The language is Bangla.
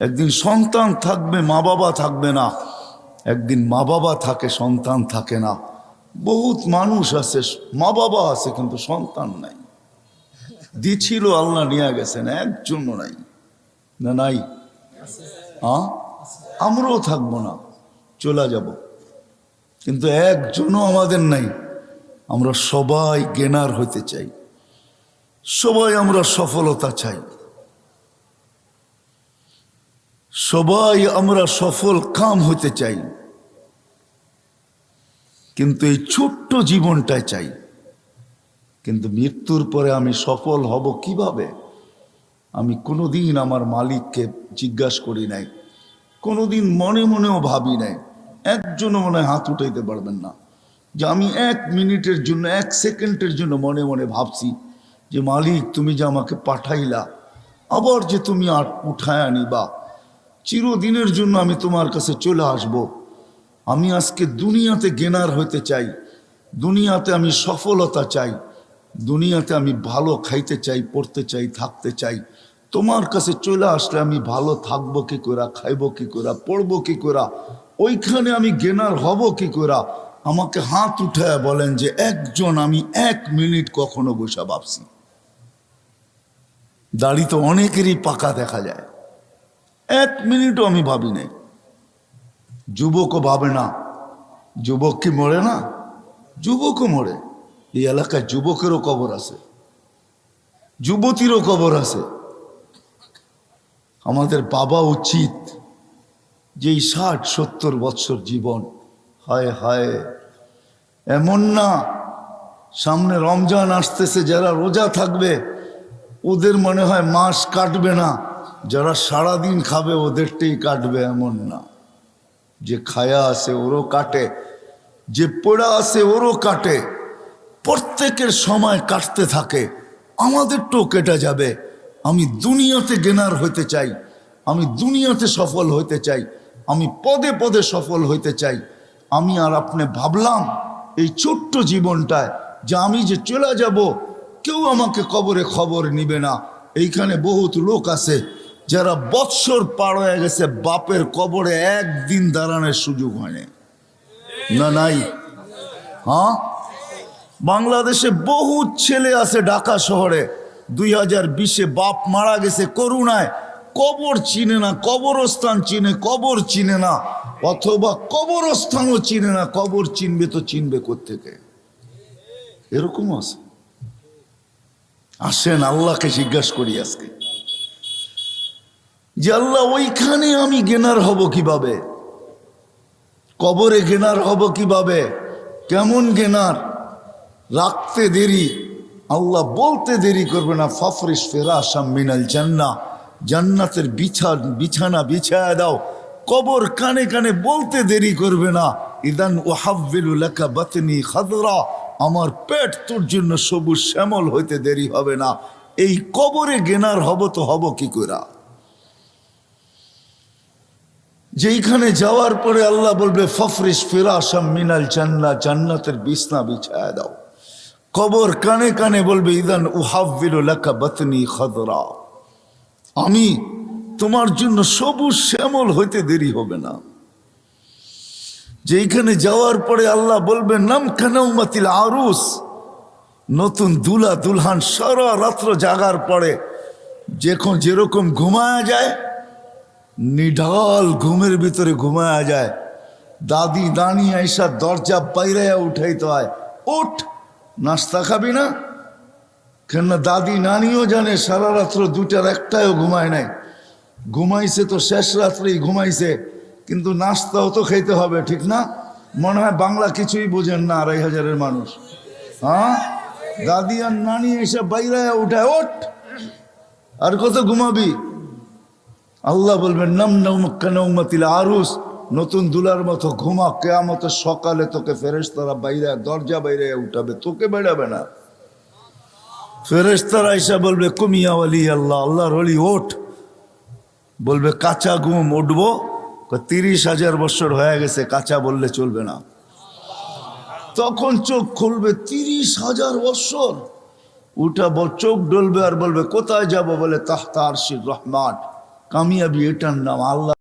একদিন সন্তান থাকবে মা বাবা থাকবে না। একদিন মা বাবা থাকে, সন্তান থাকে না। বহুত মানুষ আছে মা বাবা আছে, কিন্তু সন্তান নাই। দিছিল আল্লাহ নিয়ে গেছেন একজনও নাই। না নাই? আমরাও থাকব না, চলে যাব। কিন্তু একজনও আমাদের নাই। আমরা সবাই গেনার হইতে চাই। সবাই আমরা সফলতা চাই। সবাই আমরা সফল কাম হতে চাই। কিন্তু এই ছোট্ট জীবনটাই চাই। কিন্তু মৃত্যুর পরে আমি সফল হব কীভাবে? আমি কোনোদিন আমার মালিককে জিজ্ঞাসা করি নাই। কোনোদিন মনে মনেও ভাবি নাই। একজনও মনে হাত উঠাইতে পারবেন না। যে আমি এক মিনিটের জন্য, এক সেকেন্ডের জন্য মনে মনে ভাবছি যে, মালিক, তুমি যে আমাকে পাঠাইলা, আবার যে তুমি আর উঠায় আনিবা চিরদিনের জন্য আমি তোমার কাছে চলে আসব। আমি আজকে দুনিয়াতে গেনার হইতে চাই, দুনিয়াতে আমি সফলতা চাই, দুনিয়াতে আমি ভালো খাইতে চাই, পড়তে চাই, থাকতে চাই। তোমার কাছে চলে আসলে আমি ভালো থাকব কি করে, খাইবো কি করে, পড়ব কি করে, ওইখানে আমি গেনার হব কি করে? আমাকে হাত উঠায় বলেন যে একজন আমি এক মিনিট কখনো বসে ভাবছি। দাড়ি তো অনেকেরই পাকা দেখা যায়। এক মিনিটও আমি ভাবি নাই। যুবকও ভাবে না। যুবক কি মরে না? যুবকও মরে। এই এলাকায় যুবকেরও কবর আছে। যুবতীরও কবর আছে। আমাদের বাবা উচিত যে এই ষাট, সত্তর বৎসর জীবন, হায় হায়, এমন না। সামনে রমজান আসতেছে, যারা রোজা থাকবে, ওদের মনে হয় মাস কাটবে না। যারা সারাদিন খাবে, ওদেরটাই কাটবে এমন না। যে খায়া আছে, ওরও কাটে। যে পোড়া আছে, ওরও কাটে। প্রত্যেকের সময় কাটতে থাকে। আমাদেরটাও কেটে যাবে। আমি দুনিয়াতে গেনার হইতে চাই। আমি দুনিয়াতে সফল হইতে চাই। আমি পদে পদে সফল হইতে চাই। আমি আর আপনি ভাবলাম এই ছোট্ট জীবনটায় যে আমি যে চলে যাব, কেউ আমাকে কবরে খবর নিবে না। এইখানে বহুত লোক আছে। যারা বৎসর পার হয়ে গেছে, বাপের কবরে একদিন দাঁড়ানোর সুযোগ হয়নি না নাই? হ্যাঁ? বাংলাদেশে বহু ছেলে আছে ঢাকা শহরে। দুই হাজার বিশে বাপ মারা গেছে করুণায়। কবর চিনে না, কবরস্থান চিনে, কবর চিনে না। অথবা কবরস্থানও চিনে না, কবর চিনবে তো চিনবে কোথেকে এরকম আছে। আসেন, আল্লাহকে জিজ্ঞাসা করি আজকে। যে আল্লাহ ওইখানে আমি গেনার হব কীভাবে? কবরে গেনার হব কীভাবে? কেমন গেনার রাখতে দেরি। আল্লাহ বলতে দেরি করবে না ফফরিস ফেরাসাম মিনাল জান্না। জান্নাতের বিছা বিছানা বিছায়া দাও। কবর কানে কানে বলতে দেরি করবে না। ইদান ওহাব্বিলু লেখা বাতনি খাদরা। আমার পেট তোর জন্য সবুজ শ্যামল হইতে দেরি হবে না। এই কবরে গেনার হব তো হব কি করা যেইখানে যাওয়ার পরে আল্লাহ বলবে ফফরিস ফিরাসাম মিনাল জান্না জান্নাতের বিছনা বিছায়া দাও। কবর কানে কানে বলবে, ইদান উহাব্বিল লেখা বতনি খদরা। আমি তোমার জন্য সবুজ শ্যামল হইতে দেরি হবে না। যেইখানে যাওয়ার পরে আল্লাহ বলবে, নাম কানাউমাতিল আরুস। নতুন দুলা দুলহান সারা রাত্র জাগার পরে, যখন যেরকম ঘুমায়া যায় নিঢাল ঘুমের ভিতরে ঘুমায়া যায়। দাদি দানি আইসা দরজা বাইরাইয়া উঠাইতে হয়। ওঠ নাস্তা খাবি না? কেননা দাদি, নানিও জানে সারা রাত্র দুটার একটাও ঘুমায় নাই। ঘুমাইছে তো শেষ রাত্রেই ঘুমাইছে, কিন্তু নাস্তাও তো খাইতে হবে, ঠিক না? মনে হয় বাংলা কিছুই বোঝেন না আড়াই হাজারের মানুষ। হ্যাঁ? দাদি আর নানি এসে বাইরাইয়া উঠায় ওঠ আর কত ঘুমাবি? আল্লাহ বলবেন, নাম নৌমাতিল আরুস। নতুন দুলার মতো ঘুমা, কেয়ামত সকালে তোকে ফেরেস্তারা বাইরে, দরজা বাইরে উঠাবে, তোকে বেড়াবে না। ফেরেস্তারা এসে বলবে কুমিয়া আলী আল্লাহ, আল্লাহর অলি ওঠ। বলবে, কাঁচা ঘুম, উঠবো। তিরিশ হাজার বছর হয়ে গেছে, কাঁচা বললে চলবে না। তখন চোখ খুলবে, তিরিশ হাজার বছর? উঠা চোখ ডলবে আর বলবে, কোথায় যাব? বলে, তাহতা আরশির রহমান। কামিয়াবি এটার নাম আল্লাহ